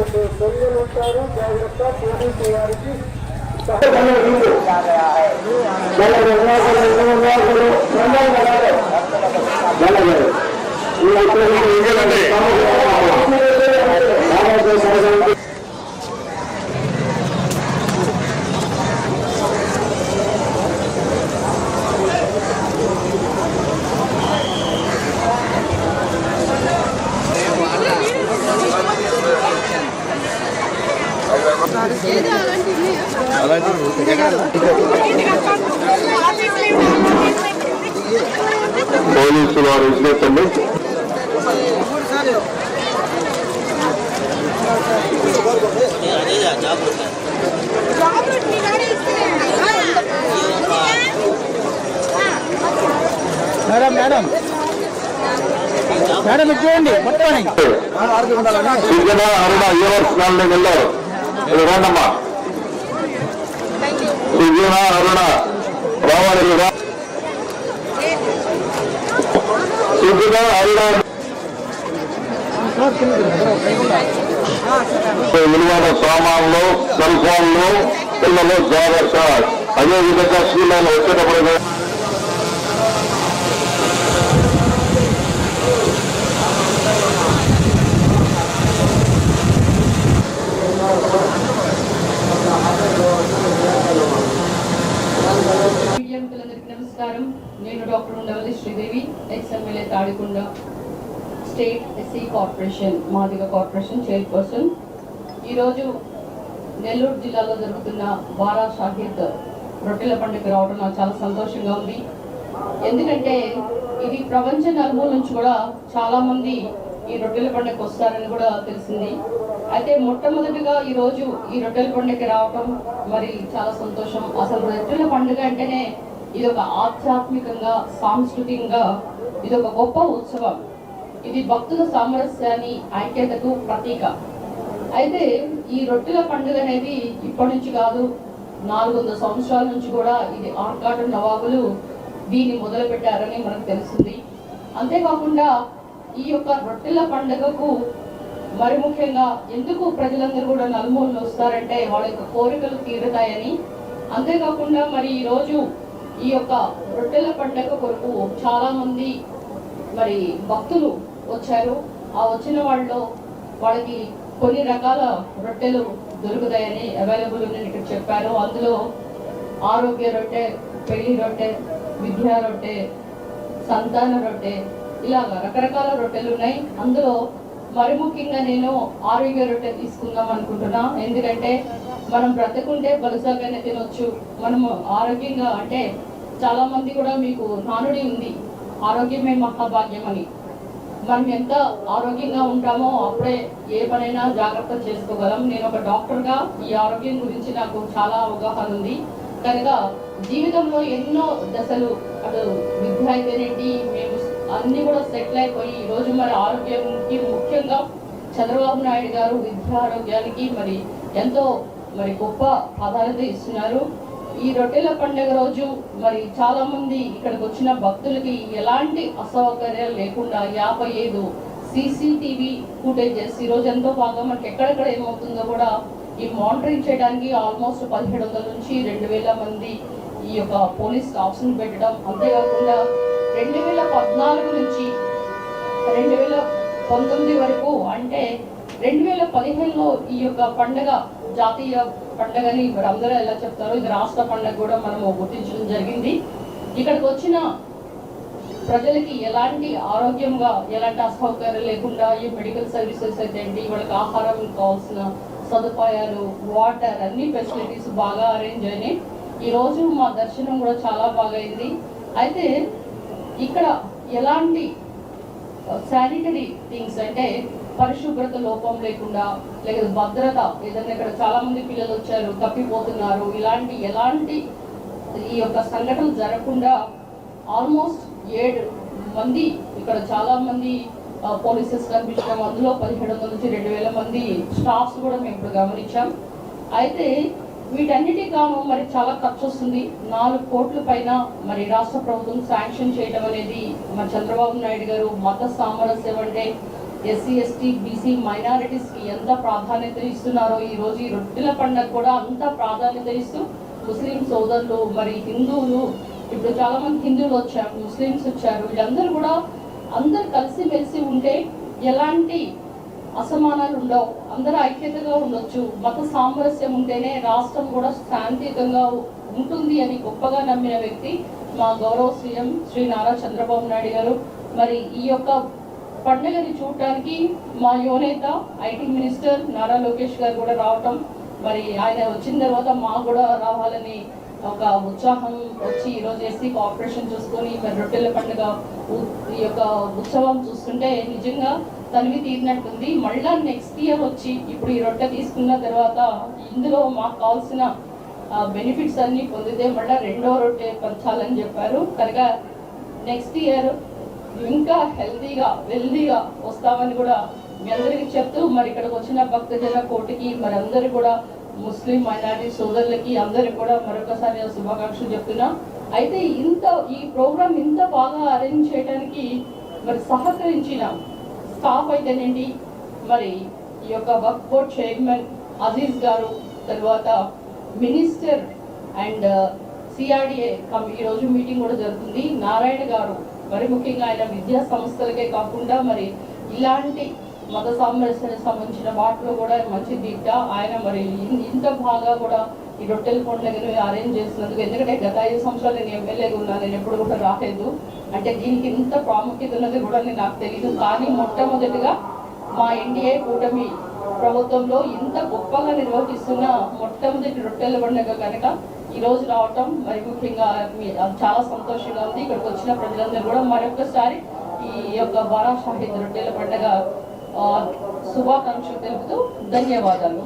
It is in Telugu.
కొన్ని ఉంటారు జాగ్రత్త పోలీసు వారికి పోలీసులు వారు విజ్ఞప్తండి మేడం మేడం. మేడం ఇది చూడండి పట్టుకోండి అరుణ కాలనీ వెళ్ళారు ఇది రండమ్మా సిద్ధన అరుణ రావాలి మీరు రా. సిద్ధన అరుణ విలువైన సామాన్లు సెల్ ఫోన్లు పిల్లలు జాగ్రత్త అదేవిధంగా స్కూల్లో వచ్చేటప్పుడు నమస్కారం. నేను doctor Undavalli Sridevi ex Tadikonda state SC corporation Madiga corporation chairperson. ఈరోజు నెల్లూరు జిల్లాలో జరుగుతున్న బారా షాహిద్ రొట్టెల పండుగ రావడం నాకు చాలా సంతోషంగా ఉంది. ఎందుకంటే ఇది ప్రపంచ నలుమూల నుంచి కూడా చాలామంది ఈ రొట్టెల పండుగకు వస్తారని కూడా తెలిసింది. అయితే మొట్టమొదటిగా ఈరోజు ఈ రొట్టెల పండుగకి రావటం మరి చాలా సంతోషం. అసలు రొట్టెల పండుగ అంటేనే ఇది ఒక ఆధ్యాత్మికంగా సాంస్కృతికంగా ఇది ఒక గొప్ప ఉత్సవం. ఇది భక్తుల సామరస్యాన్ని ఐక్యతకు ప్రతీక. అయితే ఈ రొట్టెల పండుగ అనేది ఇప్పటి నుంచి కాదు నాలుగు వందల సంవత్సరాల నుంచి కూడా ఇది ఆర్కాటు నవాబులు దీన్ని మొదలు పెట్టారని మనకు తెలిసింది అంతేకాకుండా ఈ యొక్క రొట్టెల పండుగకు మరి ముఖ్యంగా ఎందుకు ప్రజలందరూ కూడా నలుమూలలు వస్తారంటే వాళ్ళ యొక్క కోరికలు తీరుతాయని. అంతేకాకుండా మరి ఈరోజు ఈ యొక్క రొట్టెల పండుగ కొరకు చాలా మంది మరి భక్తులు వచ్చారు. ఆ వచ్చిన వాళ్ళు వాళ్ళకి కొన్ని రకాల రొట్టెలు దొరుకుతాయని అవైలబుల్ ఉన్నాయని ఇక్కడ చెప్పారు. అందులో ఆరోగ్య రొట్టె పెళ్ళి రొట్టె విద్యా రొట్టె సంతాన రొట్టె ఇలాగ రకరకాల రొట్టెలు ఉన్నాయి. అందులో మరి ముఖ్యంగా నేను ఆరోగ్య రొట్టె తీసుకుందాం అనుకుంటున్నా. ఎందుకంటే మనం బ్రతకుంటే బలుసాగానే తినొచ్చు. మనము ఆరోగ్యంగా అంటే చాలా మంది కూడా మీకు నానుడి ఉంది. ఆరోగ్యమే మహాభాగ్యం అని. మనం ఎంత ఆరోగ్యంగా ఉంటామో అప్పుడే ఏ పనైనా జాగ్రత్త చేసుకోగలం. నేను ఒక డాక్టర్గా ఈ ఆరోగ్యం గురించి నాకు చాలా అవగాహన ఉంది. కనుక జీవితంలో ఎన్నో దశలు అటు విద్య అయితేనేంటి మేము అన్నీ కూడా సెటిల్ అయిపోయి ఈరోజు మరి ఆరోగ్యంకి ముఖ్యంగా చంద్రబాబు నాయుడు గారు విద్య ఆరోగ్యానికి మరి ఎంతో మరి గొప్ప ప్రాధాన్యత ఇస్తున్నారు. ఈ రొట్టెల పండుగ రోజు మరి చాలా మంది ఇక్కడికి వచ్చిన భక్తులకి ఎలాంటి అసౌకర్యాలు లేకుండా యాభై ఐదు సీసీటీవీ ఫుటేజెస్ ఈ రోజు ఎంతో బాగా మనకి ఎక్కడెక్కడ ఏమవుతుందో కూడా ఈ మానిటరింగ్ చేయడానికి ఆల్మోస్ట్ పదిహేడు వందల నుంచి రెండు వేల మంది ఈ యొక్క పోలీస్ స్టాఫ్స్ పెట్టడం. అంతేకాకుండా రెండు వేల పద్నాలుగు నుంచి రెండు వేల పంతొమ్మిది వరకు అంటే రెండు వేల పదిహేనులో ఈ యొక్క పండగ జాతీయ పండగని మరి అందరూ ఎలా చెప్తారో ఇది రాష్ట్ర పండగ కూడా మనం గుర్తించడం జరిగింది. ఇక్కడికి వచ్చిన ప్రజలకి ఎలాంటి ఆరోగ్యంగా ఎలాంటి అసౌకర్యం లేకుండా ఈ మెడికల్ సర్వీసెస్ అయితే ఏంటి వాళ్ళకి ఆహారం కావాల్సిన సదుపాయాలు వాటర్ అన్ని ఫెసిలిటీస్ బాగా అరేంజ్ అయినాయి. ఈ రోజు మా దర్శనం కూడా చాలా బాగా అయింది అయితే ఇక్కడ ఎలాంటి శానిటరీ థింగ్స్ అంటే పరిశుభ్రత లోపం లేకుండా లేదా భద్రత ఏదైనా ఇక్కడ చాలా మంది పిల్లలు వచ్చారు తప్పిపోతున్నారు. ఇలాంటి ఎలాంటి ఈ యొక్క సంఘటనలు జరగకుండా ఆల్మోస్ట్ ఏడు మంది ఇక్కడ చాలా మంది పోలీసెస్ కనిపించడం అందులో పదిహేడు వందల నుంచి రెండు వేల మంది స్టాఫ్స్ కూడా మేము ఇప్పుడు గమనించాం. అయితే వీటన్నిటి గాను మరి చాలా ఖర్చు వస్తుంది. నాలుగు కోట్ల పైన మరి రాష్ట్ర ప్రభుత్వం శాంక్షన్ చేయడం అనేది మరి చంద్రబాబు నాయుడు గారు మత సామరస్యం అంటే ఎస్సీ ఎస్టీ బీసీ మైనారిటీస్కి ఎంత ప్రాధాన్యత ఇస్తున్నారో ఈ రోజు ఈ రొట్టెల పండుగ కూడా అంత ప్రాధాన్యత ఇస్తూ ముస్లిం సోదరులు మరి హిందువులు ఇప్పుడు చాలా మంది హిందువులు వచ్చారు ముస్లిమ్స్ వచ్చారు వీళ్ళందరూ కూడా అందరు కలిసిమెలిసి ఉంటే ఎలాంటి అసమానాలు ఉండవు అందరూ ఐక్యతగా ఉండొచ్చు మత సామరస్యం ఉంటేనే రాష్ట్రం కూడా శాంతియుతంగా ఉంటుంది అని గొప్పగా నమ్మిన వ్యక్తి మా గౌరవ సీఎం శ్రీ నారా చంద్రబాబు నాయుడు గారు. మరి ఈ యొక్క పండుగని చూడటానికి మా యువనేత ఐటీ మినిస్టర్ నారా లోకేష్ గారు కూడా రావటం మరి ఆయన వచ్చిన తర్వాత మాకు కూడా రావాలని ఒక ఉత్సాహం వచ్చి ఈరోజు చేసి కోఆపరేషన్ చూసుకొని మరి రొట్టెల పండుగ ఈ యొక్క ఉత్సవం చూస్తుంటే నిజంగా తనివి తీరినట్టుంది. మళ్ళా నెక్స్ట్ ఇయర్ వచ్చి ఇప్పుడు ఈ రొట్టె తీసుకున్న తర్వాత ఇందులో మాకు కావాల్సిన బెనిఫిట్స్ అన్నీ పొందితే మళ్ళీ రెండో రొట్టె పంచాలని చెప్పారు. కనుక నెక్స్ట్ ఇయర్ ఇంకా హెల్తీగా వెల్దీగా వస్తామని కూడా మీ అందరికీ చెప్తూ మరి ఇక్కడికి వచ్చిన భక్తజన కోటికి మరి అందరు కూడా ముస్లిం మైనారిటీ సోదరులకి అందరికి కూడా మరొకసారి శుభాకాంక్షలు చెప్తున్నా. అయితే ఇంత ఈ ప్రోగ్రామ్ ఇంత బాగా అరేంజ్ చేయడానికి మరి సహకరించిన స్టాఫ్ అయితేనండి మరి ఈ యొక్క work board chairman Aziz garu తర్వాత మినిస్టర్ అండ్ uh, సిఆర్డిఏ ఈరోజు మీటింగ్ కూడా జరుగుతుంది. నారాయణ గారు మరి ముఖ్యంగా ఆయన విద్యా సంస్థలకే కాకుండా మరి ఇలాంటి మత సామరస్యానికి సంబంధించిన వాటిలో కూడా మంచి దిట్ట ఆయన మరి ఇంత బాగా కూడా ఈ రొట్టెల కానీ అరేంజ్ చేసినందుకు ఎందుకంటే గత ఐదు సంవత్సరాలు నేను ఎమ్మెల్యేగా ఉన్నాను నేను ఎప్పుడు కూడా రాలేదు. అంటే దీనికి ఇంత ప్రాముఖ్యత ఉన్నది కూడా నేను నాకు తెలియదు కానీ మొట్టమొదటిగా మా ఎన్డీఏ కూటమి ప్రభుత్వంలో ఇంత గొప్పగా నిర్వహిస్తున్న మొట్టమొదటి రొట్టెల పండుగ కనుక ఈ రోజు రావటం మరి ముఖ్యంగా మీ- చాలా సంతోషంగా ఉంది. ఇక్కడికి వచ్చిన ప్రజలందరూ కూడా మరొకసారి ఈ యొక్క బారా షాహిద్ రొట్టెల పండుగ ఆ, శుభాకాంక్షలు తెలుపుతూ ధన్యవాదాలు.